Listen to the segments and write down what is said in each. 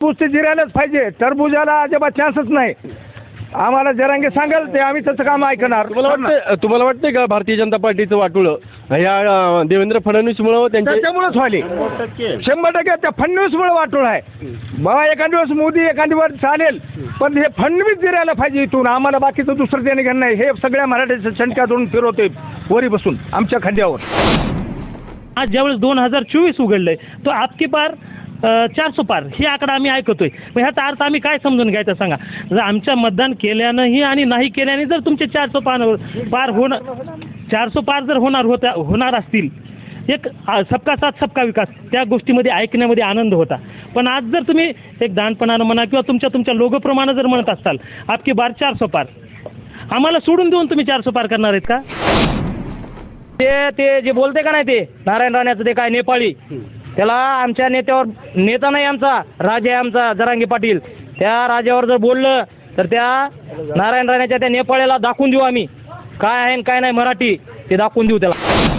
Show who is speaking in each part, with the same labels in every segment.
Speaker 1: पुस्ती जिरायलाच पाहिजे. टरबुजाला अजिबात चान्सच नाही. आम्हाला जरांगे सांगाल ते आम्ही तसं काम ऐकणार.
Speaker 2: तुम्हाला वाटतं तुम्हाला वाटतंय का भारतीय जनता पार्टीचं वाटोळं? या अं, देवेंद्र फडणवीसमुळं त्यांचे
Speaker 1: त्याच्यामुळेच व्हायले. शंभर टक्के. त्या फडणवीसमुळे वाटोळ आहे. बाबा एखाद दिवस मोदी एखाद दिवस चालेल. पण हे फडणवीस जिरायला पाहिजे इथून. आम्हाला बाकीचं दुसरं त्याने घेणं नाही. हे सगळ्या मराठीच्या शंकातून फिरवते वरी बसून आमच्या खांद्यावर
Speaker 3: आज ज्यावेळेस दोन हजार चोवीस उघडलंय तो आपके पार चारसो पार हे आकडा आम्ही ऐकतोय. मग ह्याचा अर्थ आम्ही काय समजून घ्यायचा सांगा? जर आमच्या मतदान केल्यानंही आणि नाही केल्याने जर तुमचे चारसो पार पार होणं चारसो पार जर होणार होत्या होणार असतील. एक सबका साथ सबका विकास. त्या गोष्टीमध्ये ऐकण्यामध्ये आनंद होता. पण आज जर तुम्ही एक दानपणानं म्हणा किंवा तुमच्या तुमच्या लोगोप्रमाणे जर म्हणत असाल आपकी बार चारसो पार आम्हाला सोडून देऊन तुम्ही चारसो पार करणार आहेत का?
Speaker 4: ते ते जे बोलते का नाही ते? नारायण राण्याचं ते काय नेपाळी? त्याला आमच्या नेत्यावर नेता नाही आमचा राजा आहे आमचा जरांगी पाटील. त्या राजावर जर बोललं तर त्या नारायण राण्याच्या त्या नेपाळ्याला दाखवून देऊ आम्ही. काय आहे आणि काय नाही मराठी ते दाखवून देऊ त्याला.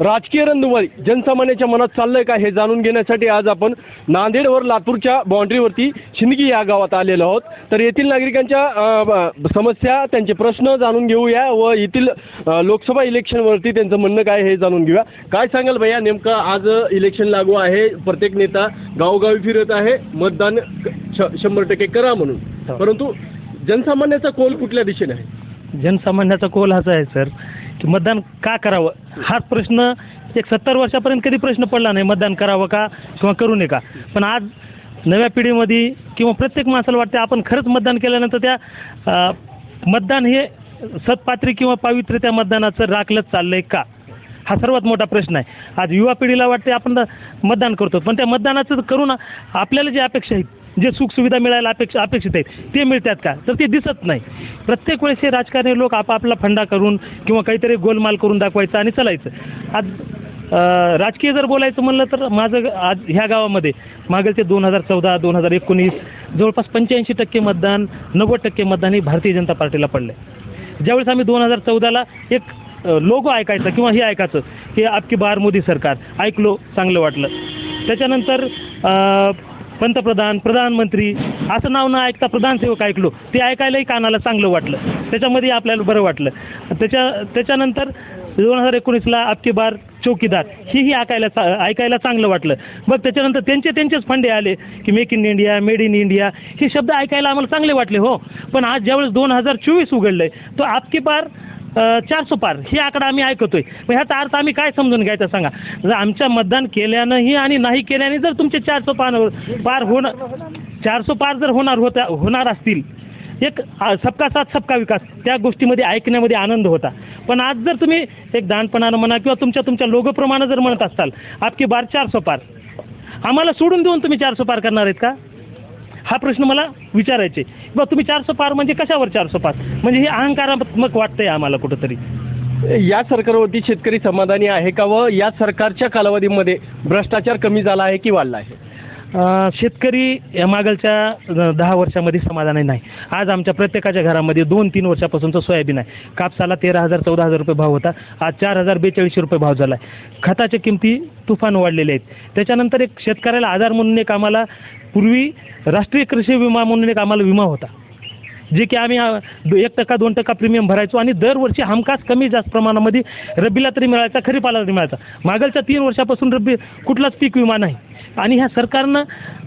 Speaker 2: राजकीय रणधुमाळी जनसामान्याच्या मनात चाललंय का हे जाणून घेण्यासाठी आज आपण नांदेडवर लातूरच्या बाउंड्रीवरती शिंदगी या गावात आलेलो आहोत. तर येथील नागरिकांच्या समस्या त्यांचे प्रश्न जाणून घेऊया व येथील लोकसभा इलेक्शनवरती त्यांचं म्हणणं काय हे जाणून घेऊया. काय सांगाल भैया नेमकं आज इलेक्शन लागू आहे प्रत्येक नेता गावोगावी फिरत आहे मतदान शंभर टक्के करा म्हणून. परंतु जनसामान्याचा कोल कुठल्या दिशेने आहे?
Speaker 3: जनसामान्याचा कोल हाच आहे सर. की मतदान का करावं? हाच प्रश्न एक सत्तर वर्षापर्यंत कधी प्रश्न पडला नाही मतदान करावं का किंवा करू नये का? पण आज नव्या पिढीमध्ये किंवा प्रत्येक माणसाला वाटते आपण खरंच मतदान केल्यानंतर त्या मतदान हे सत्पात्री किंवा पावित्र्य त्या मतदानाचं राखलंच चाललंय का? हा सर्वात मोठा प्रश्न आहे. आज युवा पिढीला वाटते आपण मतदान करतो पण त्या मतदानाचं करून आपल्याला जी अपेक्षा आहे जे सुखसुविधा मिळायला अपेक्षा अपेक्षित आहेत ते मिळतात का? तर ते दिसत नाही. प्रत्येक वेळेस हे राजकारणी लोक आपापला फंडा करून किंवा काहीतरी गोलमाल करून दाखवायचं आणि चालायचं. आज राजकीय जर बोलायचं म्हणलं तर माझं आज ह्या गावामध्ये मागेलचे दोन हजार चौदा दोन हजार एकोणीस जवळपास पंच्याऐंशी टक्के मतदान नव्वद टक्के मतदान हे भारतीय जनता पार्टीला पडलं आहे ज्यावेळेस आम्ही दोन हजार चौदाला एक लोगो ऐकायचं किंवा हे ऐकायचं की आपकी बार मोदी सरकार ऐकलो चांगलं वाटलं. त्याच्यानंतर पंतप्रधान प्रधानमंत्री असं नाव न ऐकता प्रधानसेवक ऐकलो. ते ऐकायलाही कानाला चांगलं वाटलं. त्याच्यामध्ये आपल्याला बरं वाटलं. त्याच्या त्याच्यानंतर दोन हजार एकोणीसला आपके बार चौकीदार हेही ऐकायला चा ऐकायला चांगलं वाटलं. मग त्याच्यानंतर त्यांचे त्यांचेच फंडे आले. की make in India made in India हे शब्द ऐकायला आम्हाला चांगले वाटले हो. पण आज ज्यावेळेस दोन हजार चोवीस उघडलं आहे तो आपके बार चारसो पार हे आकडा आम्ही ऐकतोय. मग ह्याचा अर्थ आम्ही काय समजून घ्यायचा सांगा? जर आमच्या मतदान केल्यानंही आणि नाही केल्याने जर तुमचे चारसो पार पार होणं चारसो पार जर होणार होत्या होणार असतील एक सबका साथ सबका विकास त्या गोष्टीमध्ये ऐकण्यामध्ये आनंद होता. पण आज जर तुम्ही एक दानपणानं म्हणा किंवा तुमच्या तुमच्या लोगोप्रमाणे जर म्हणत असाल आपकी बार चारसो पार आम्हाला सोडून देऊन तुम्ही चारसो पार करणार आहेत का? हा प्रश्न मला विचारायचे. बघ तुम्ही चारसो पार म्हणजे कशावर चारसो पार? म्हणजे हे अहंकारात्मक वाटतंय आम्हाला कुठंतरी.
Speaker 2: या सरकारवरती शेतकरी समाधानी आहे का व या सरकारच्या कालावधीमध्ये भ्रष्टाचार कमी झाला आहे की वाढला आहे?
Speaker 3: शेतकरी या मागलच्या दहा वर्षामध्ये समाधानी नाही. आज आमच्या प्रत्येकाच्या घरामध्ये दोन तीन वर्षापासूनचं सोयाबीन आहे. कापसाला तेरा हजार चौदा हजार रुपये भाव होता. आज चार हजार बेचाळीसशे रुपये भाव झाला आहे खताच्या किमती तुफान वाढलेल्या आहेत. त्याच्यानंतर एक शेतकऱ्याला आधार म्हणून एक आम्हाला पूर्वी राष्ट्रीय कृषी विमा म्हणून एक आम्हाला विमा होता. जे की आम्ही एक टक्का दोन टक्का प्रीमियम भरायचो आणि दरवर्षी हमखास कमी जास्त प्रमाणामध्ये रब्बीला तरी मिळायचा खरीपाला तरी मिळायचा. मागलच्या तीन वर्षापासून रब्बी कुठलाच पीक विमा नाही. आणि ह्या सरकारनं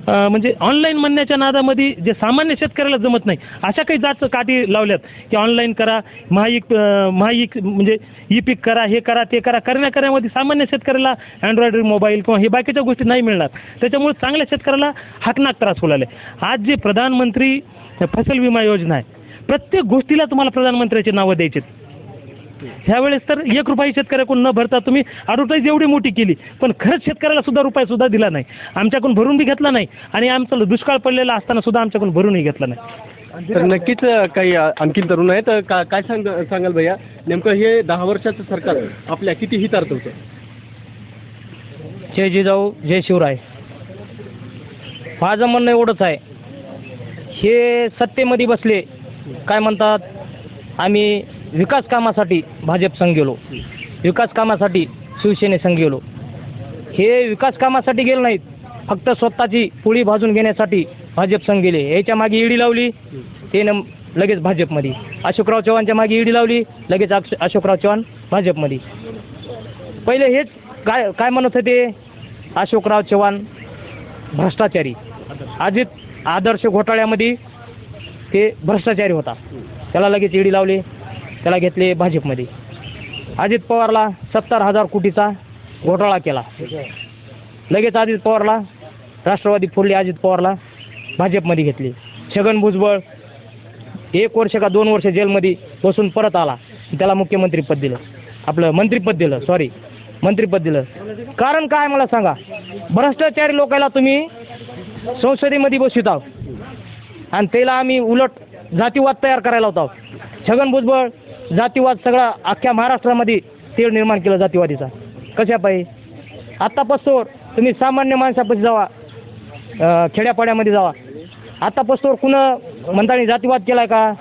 Speaker 3: म्हणजे ऑनलाईन म्हणण्याच्या नादामध्ये जे सामान्य शेतकऱ्याला जमत नाही अशा काही जात काठी लावल्यात की ऑनलाईन करा महाईक महाईक म्हणजे ई पीक करा हे करा ते करा करण्या करण्यामध्ये सामान्य शेतकऱ्याला अँड्रॉइड मोबाईल किंवा हे बाकीच्या गोष्टी नाही मिळणार. त्याच्यामुळे चांगल्या शेतकऱ्याला हाकनाक त्रास होऊ लागले आज जे प्रधानमंत्री फसल विमा योजना आहे प्रत्येक गोष्टीला तुम्हाला प्रधानमंत्र्याची नावं द्यायची ह्यावेळेस तर एक रुपये शेतकऱ्याकडून न भरता तुम्ही ॲडव्हर्टाईज एवढी मोठी केली. पण खरंच शेतकऱ्याला सुद्धा रुपये सुद्धा दिला नाही. आमच्याकडून भरून बी घेतला नाही आणि आमचं दुष्काळ पडलेला असताना सुद्धा आमच्याकडून भरूनही घेतला नाही.
Speaker 2: तर नक्कीच काही अ, आणखीन तरुण आहेत. तर का काय सांग सांगाल भैया? नेमकं हे दहा वर्षाचं सरकार आपल्या किती हितार्थ होतं
Speaker 4: जय जिजाऊ जय शिवराय. माझं म्हणणं एवढंच आहे. हे सत्तेमध्ये बसले काय म्हणतात आम्ही विकास कामासाठी भाजप संघ गेलो. विकास कामासाठी शिवसेने संघ गेलो. हे विकास कामासाठी गेले नाहीत. फक्त स्वतःची पोळी भाजून घेण्यासाठी भाजप संघ गेले. याच्या मागे ईडी लावली ते न लगेच भाजपमध्ये. अशोकराव चव्हाणच्या मागे ईडी लावली लगेच अशोकराव चव्हाण भाजपमध्ये. पहिले हेच काय काय म्हणत होते? अशोकराव चव्हाण भ्रष्टाचारी. अजित आदर्श घोटाळ्यामध्ये ते भ्रष्टाचारी होता. त्याला लगेच ईडी लावली. त्याला घेतले भाजपमध्ये. अजित पवारला सत्तर हजार कोटीचा घोटाळा केला. लगेच अजित पवारला राष्ट्रवादी फोडली अजित पवारला भाजपमध्ये घेतली. छगन भुजबळ एक वर्ष का दोन वर्ष जेलमध्ये बसून परत आला. त्याला मुख्यमंत्रीपद दिलं. आपलं मंत्रीपद दिलं सॉरी मंत्रीपद दिलं. कारण काय मला सांगा? भ्रष्टाचारी लोकाला तुम्ही संसदेमध्ये बसवित आहोत आणि त्याला आम्ही उलट जातीवाद तयार करायला होतो छगन भुजबळ जातीवाद सगळा अख्ख्या महाराष्ट्रामध्ये तेढ निर्माण केलं जातीवादीचा. कशा पाहिजे आत्तापासून तुम्ही सामान्य माणसापाशी जावा. खेड्यापाड्यामध्ये जावा. आत्तापासून कुणं म्हणताना जातीवाद केलाय का?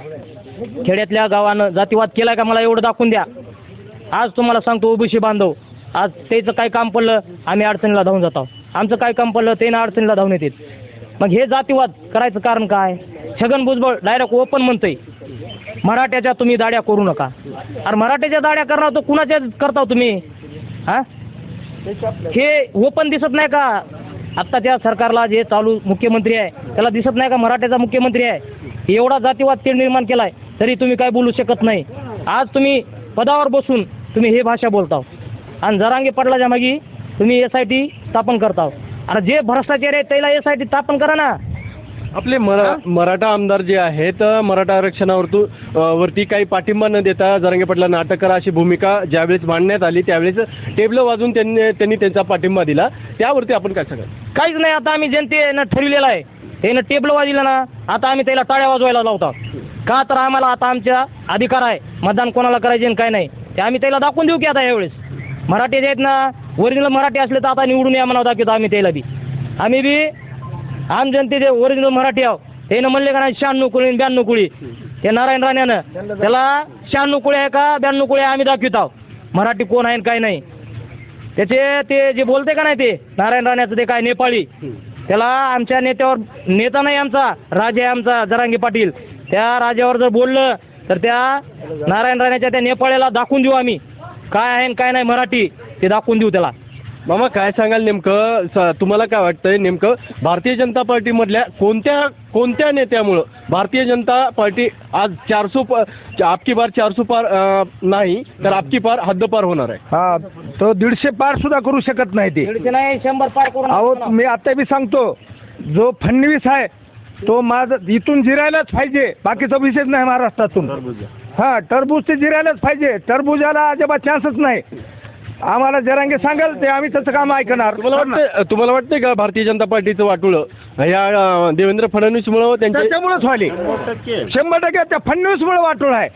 Speaker 4: खेड्यातल्या गावानं जातीवाद केलाय का? मला एवढं दाखवून द्या. आज तुम्हाला सांगतो ओबीसी बांधव. आज त्याचं काय काम पडलं? आम्ही अडचणीला धावून जातो आमचं काय काम पडलं? ते ना अडचणीला धावून येतील. मग हे जातीवाद करायचं कारण काय? छगन भुजबळ डायरेक्ट ओपन म्हणतंय. मराठ्याच्या तुम्ही दाड्या करू नका. अरे मराठ्याच्या दाड्या करणार तर कुणाच्या करता तुम्ही? हा? हे ओपन दिसत नाही का? आत्ताच्या सरकारला जे चालू मुख्यमंत्री आहे त्याला दिसत नाही का मराठ्याचा मुख्यमंत्री आहे? एवढा जातीवाद तेढ निर्माण केलाय तरी तुम्ही काय बोलू शकत नाही. आज तुम्ही पदावर बसून तुम्ही हे भाषा बोलताव. आणि जरांगे पडलाच्या मागे तुम्ही एस आय टी स्थापन करताव. अरे जे भ्रष्टाचारी आहे त्याला एस आय टी स्थापन करा ना.
Speaker 2: आपले मरा मराठा आमदार जे आहेत मराठा आरक्षणावरतू वरती काही पाठिंबा न देता जरांगे पाटलांना अटक करा अशी भूमिका ज्यावेळेस मांडण्यात आली त्यावेळेस टेबलं वाजून त्यांनी त्यांनी त्यांचा पाठिंबा दिला. त्यावरती आपण काय सांगाल?
Speaker 4: काहीच नाही आता आम्ही जनतेनं ठरविलेलं आहे. त्यानं टेबल वाजलं ना आता आम्ही त्याला टाळ्या वाजवायला लावतो का तर आम्हाला आता आमच्या अधिकार आहे. मतदान कोणाला करायचे आणि काय नाही ते आम्ही त्याला दाखवून देऊ की आता यावेळेस. मराठी जे आहेत ना ओरिजिनल मराठी असले तर आता निवडून या म्हणा दाखवतो आम्ही त्याला बी. आम्ही बी आम जनतेचे ओरिजिनल मराठी आहो त्यानं म्हणले का नाही शहाण्णव कुळी ब्याण्णव कुळी? ते नारायण राण्यानं त्याला शहाण्णव कुळी आहे का ब्याण्णव कुळी आहे आम्ही दाखवित आहो. मराठी कोण आहे आणि काय नाही. त्याचे ते जे बोलते का नाही ते नारायण राण्याचं ते काय नेपाळी. त्याला आमच्या नेत्यावर नेता नाही आमचा राजा आहे आमचा जरांगी पाटील. त्या राजावर जर बोललं तर त्या नारायण राण्याच्या त्या नेपाळ्याला दाखवून देऊ आम्ही. काय आहे आणि काय नाही मराठी ते दाखवून देऊ त्याला.
Speaker 2: मामा काय सांगाल नेमकं? स- तुम्हाला काय वाटतंय नेमकं? भारतीय जनता पार्टीमधल्या कोणत्या कोणत्या नेत्यामुळं भारतीय जनता पार्टी आज चारसो प आपकी बार चारसो पार नाही तर आपकी पार हद्दपार होणार आहे.
Speaker 1: हा तो दीडशे पार सुद्धा करू शकत नाही ते.
Speaker 4: दीडशे नाही शंभर पार करून
Speaker 1: अहो मी आता बी सांगतो जो फडणवीस आहे तो माझं इथून जिरायलाच पाहिजे बाकीचा विषयच नाही महाराष्ट्रातून. हा टरबूज ते जिरायलाच पाहिजे टरबुजाला अजिबात चान्सच नाही. आम्हाला जरांगे सांगाल ते आम्ही त्याचं काम ऐकणार.
Speaker 2: तुम्हाला वाटतंय तुम्हाला वाटतंय का भारतीय जनता पार्टीचं वाटोळं? या अ, देवेंद्र फडणवीसमुळं त्यांच्या
Speaker 1: त्याच्यामुळेच व्हायले. शंभर टक्के. त्या फडणवीसमुळे वाटोळ आहे.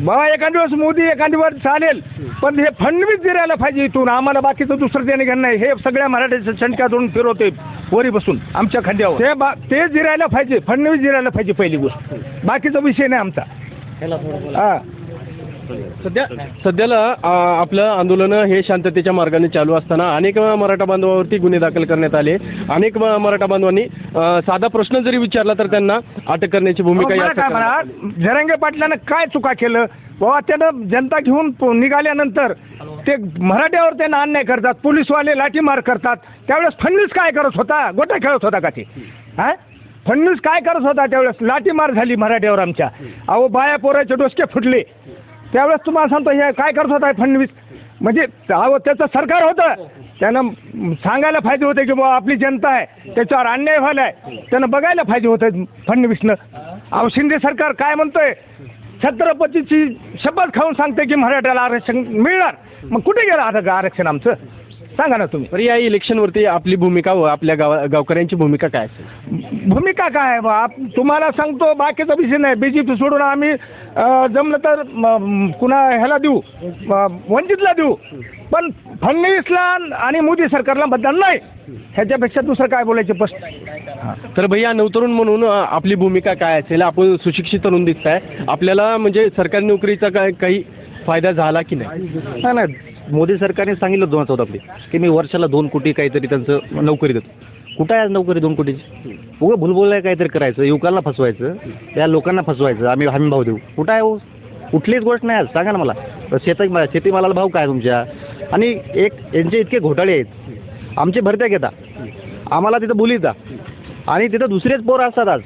Speaker 1: बाबा एखाद दिवस मोदी एखाद दिवस चालेल पण हे फडणवीस जिरायला पाहिजे इथून आम्हाला बाकीचं दुसरं त्याने घेणं नाही. हे सगळ्या मराठ्याच्या छंटक्यातून फिरवते वरी बसून आमच्या खांद्यावर ते बा ते जिरायला पाहिजे फडणवीस जिरायला पाहिजे पहिली गोष्ट. बाकीचा विषय नाही आमचा. हा.
Speaker 2: सध्या सध्याला आपलं आंदोलन हे शांततेच्या मार्गाने चालू असताना अनेक मराठा बांधवावरती गुन्हे दाखल करण्यात आले. अनेक मराठा बांधवांनी अ, साधा प्रश्न जरी विचारला तर त्यांना अटक करण्याची भूमिका या
Speaker 1: मला काय
Speaker 2: सरकारनं-
Speaker 1: म्हणा जरंगे पाटलानं काय चुका केलं? बाबा त्यानं जनता घेऊन प- निघाल्यानंतर ते मराठ्यावर त्यांना अन्याय करतात पोलीसवाले लाठीमार करतात. त्यावेळेस फडणवीस काय करत होता? गोट्या खेळत होता का ते? हा? फडणवीस काय करत होता त्यावेळेस? लाठीमार झाली मराठ्यावर आमच्या. अहो बाया पोराचे डोसके फुटले. त्यावेळेस तुम्हाला सांगतो हे काय करत होता फडणवीस? म्हणजे अहो त्याचं सरकार होतं. त्यानं सांगायला फायदे होते की बाबा आपली जनता आहे. त्याच्यावर अन्याय व्हायला आहे त्यानं बघायला फायदे होतं फडणवीसनं. अहो शिंदे सरकार काय म्हणतोय? छत्रपतीची शपथ खाऊन सांगते की मराठ्याला आरक्षण मिळणार. मग कुठे गेलं आता आरक्षण आमचं? सांगा ना तुम्ही.
Speaker 2: तर या इलेक्शनवरती आपली भूमिका व आपल्या गावा गावकऱ्यांची भूमिका काय असेल?
Speaker 1: भूमिका काय? आहे बा आप- तुम्हाला सांगतो बाकीचा विषय नाही. बी जे पी सोडून आम्ही अं, जमलं तर म- कुणा ह्याला देऊ. म- वंचितला देऊ. पण फडणवीसला आणि मोदी सरकारला मतदान नाही. ह्याच्यापेक्षा दुसरं काय बोलायचे प्रश्न?
Speaker 2: तर भैया नवतरुण म्हणून अ, आपली भूमिका काय असेल? आपण सुशिक्षित तरुण दिसत आहे आपल्याला म्हणजे सरकारी नोकरीचा काय काही फायदा झाला की नाही?
Speaker 5: नाही नाही. मोदी सरकारने सांगितलं दोन चौदा आपली की मी वर्षाला दोन कोटी काहीतरी त्यांचं नोकरी देतो. कुठं आहे आज नोकरी दोन कोटीची? उगं भुलबुलाय काहीतरी करायचं युवकांना फसवायचं त्या लोकांना फसवायचं आम्ही हमी भाव देऊ. कुठं आहे हो? कुठलीच गोष्ट नाही आज. सांगा ना मला. शेत शेतीमालाला भाव काय तुमच्या? आणि एक यांचे इतके घोटाळे आहेत. आमचे भरत्या घेता. आम्हाला तिथं बोलीता आणि तिथं दुसरेच पोर असतात आज.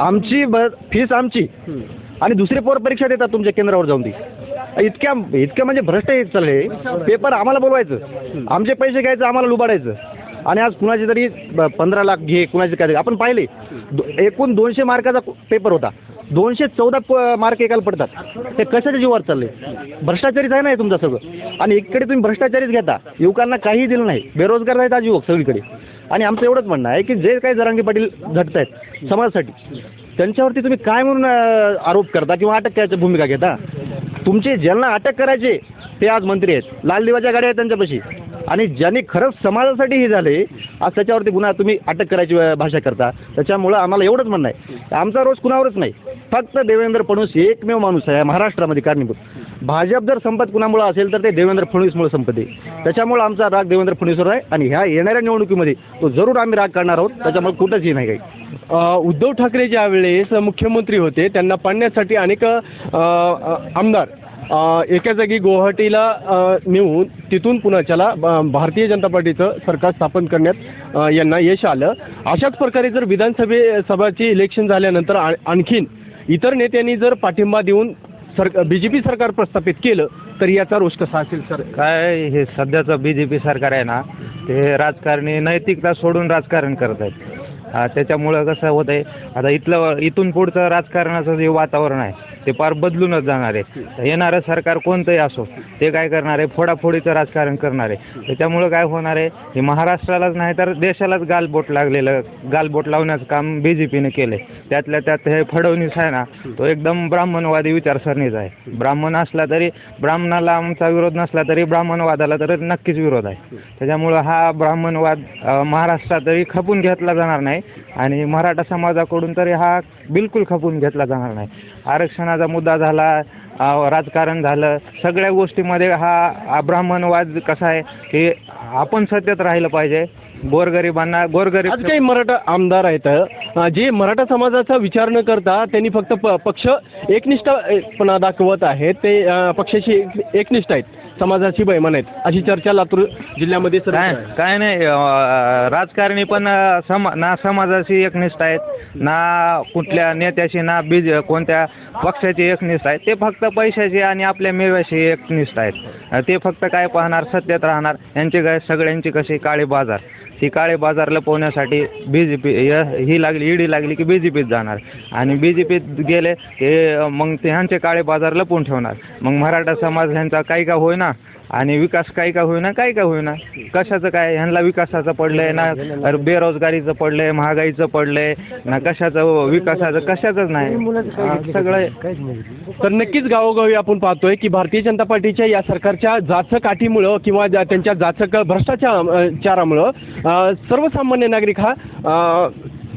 Speaker 5: आमची फीस आमची. आणि दुसरे पोर परीक्षा देतात तुमच्या केंद्रावर जाऊन ती. इतक्या इतक्या म्हणजे भ्रष्ट येत चालले पेपर आम्हाला बोलवायचं. आमचे पैसे घ्यायचं आम्हाला लुबाडायचं. आणि आज कुणाचे तरी पंधरा लाख घे कुणाचे काय आपण पाहिले. दो- एकूण दोनशे मार्काचा पेपर होता. दोनशे चौदा प- मार्क एकाला पडतात. ते कशाच्या जीवावर चालले? भ्रष्टाचारीच आहे ना तुमचा तुमचं सगळं? आणि इकडे तुम्ही भ्रष्टाचारीच घेता. युवकांना काहीही दिलं नाही. बेरोजगार आहेत आज युवक सगळीकडे. आणि आमचं एवढंच म्हणणं आहे की जे काही जरांगी पाटील झटत आहेत समाजासाठी त्यांच्यावरती तुम्ही काय म्हणून आरोप करता किंवा अटक करायची भूमिका घेता? तुमचे ज्यांना अटक करायचे ते आज मंत्री आहेत. लाल दिवाच्या गाड्या आहेत त्यांच्यापाशी. आणि ज्यांनी खरंच समाजासाठी हे झाले आज त्याच्यावरती गुन्हा तुम्ही अटक करायची भाषा करता. त्याच्यामुळं आम्हाला एवढंच म्हणणं आहे. आमचा रोज कुणावरच नाही. फक्त देवेंद्र फडणवीस एकमेव माणूस आहे महाराष्ट्रामध्ये कारणीभूत. भाजप जर संपत कुणामुळं असेल तर ते देवेंद्र फडणवीसमुळे संपत आहे. त्याच्यामुळं आमचा राग देवेंद्र फडणवीसवर आहे. आणि ह्या येणाऱ्या निवडणुकीमध्ये तो जरूर आम्ही राग काढणार आहोत. त्याच्यामुळे कुठंच हे नाही काही.
Speaker 2: उद्धव ठाकरे ज्यावेळेस मुख्यमंत्री होते त्यांना पाडण्यासाठी अनेक आमदार एका जागी गुवाहाटीला नेऊन तिथून पुण्याच्याला त्याला भारतीय जनता पार्टीचं सरकार स्थापन करण्यात यांना यश आलं. अशाच प्रकारे जर विधानसभे सभाची इलेक्शन झाल्यानंतर आ- आणखीन इतर नेत्यांनी जर पाठिंबा देऊन सर बी जे पी सरकार प्रस्थापित केलं तर याचा रोष कसा असेल सर?
Speaker 6: काय हे सध्याचं बी जे पी सरकार आहे ना ते राजकारणी नैतिकता सोडून राजकारण करत आहेत. त्याच्यामुळं कसं होत आहे आता इथलं इथून पुढचं राजकारणाचं जे वातावरण आहे ते फार बदलूनच जाणार आहे. येणारं सरकार कोणतंही असो ते काय करणार आहे? फोडाफोडीचं राजकारण करणार आहे. त्याच्यामुळं काय होणार आहे? हे महाराष्ट्रालाच नाही तर देशालाच गालबोट लागलेलं गालबोट लावण्याचं काम बी जे पीने केलं आहे त्यातल्या त्यात हे फडणवीस आहे ना तो एकदम ब्राह्मणवादी विचारसरणीचा आहे. ब्राह्मण असला तरी ब्राह्मणाला आमचा विरोध नसला तरी ब्राह्मणवादाला तर नक्कीच विरोध आहे. त्याच्यामुळं हा ब्राह्मणवाद महाराष्ट्रात तरी खपून घेतला जाणार नाही. आणि मराठा समाजाकडून तरी हा बिलकुल खपून घेतला जाणार नाही. आरक्षणाचा मुद्दा झाला राजकारण झालं. सगळ्या गोष्टीमध्ये हा ब्राह्मणवाद कसा आहे की आपण सत्यत राहिलं पाहिजे. गोरगरिबांना गोरगरीब
Speaker 2: आज काही मराठा आमदार आहेत. जे मराठा समाजाचा विचार न करता त्यांनी फक्त प पक्ष एकनिष्ठपणा दाखवत आहेत. ते पक्षाशी एक- एकनिष्ठ आहेत. समाजाची बैमान आहेत. अशी चर्चा लातूर जिल्ह्यामध्ये सर
Speaker 6: काय काय नाही अं, राजकारणी पण अं, समा ना समाजाशी एकनिष्ठ आहेत ना कुठल्या नेत्याशी ना बीज कोणत्या पक्षाची एकनिष्ठ आहेत ते फक्त पैशाची आणि आपल्या मेव्याशी एकनिष्ठ आहेत. अं, ते फक्त काय पाहणार सत्यात राहणार यांची काय सगळ्यांची कशी काळे बाजार. ती काळे बाजार लपवण्यासाठी बी जे पी ही लागली ईडी लागली की बी जे पीत जाणार. आणि बी जे पीत गेले ते मग ते ह्यांचे काळे बाजार लपवून ठेवणार. मग मराठा समाज ह्यांचा काही का होईना आणि विकास काही का होईना काही का होईना. कशाचं काय? ह्यांना विकासाचं पडलंय ना. अरे बेरोजगारीचं पडलंय महागाईचं पडलंय ना कशाचं विकासाचं कशाचंच नाही. सगळं
Speaker 2: तर नक्कीच गावोगावी आपण पाहतोय की भारतीय जनता पार्टीच्या या सरकारच्या जाचक काठीमुळं किंवा ज्या त्यांच्या जाचक भ्रष्टाचारामुळं सर्वसामान्य नागरिक हा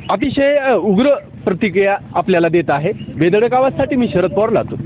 Speaker 2: अतिशय उग्र प्रतिक्रिया आपल्याला देत आहे. बेदडक आवाजसाठी मी शरद पवार लातूर.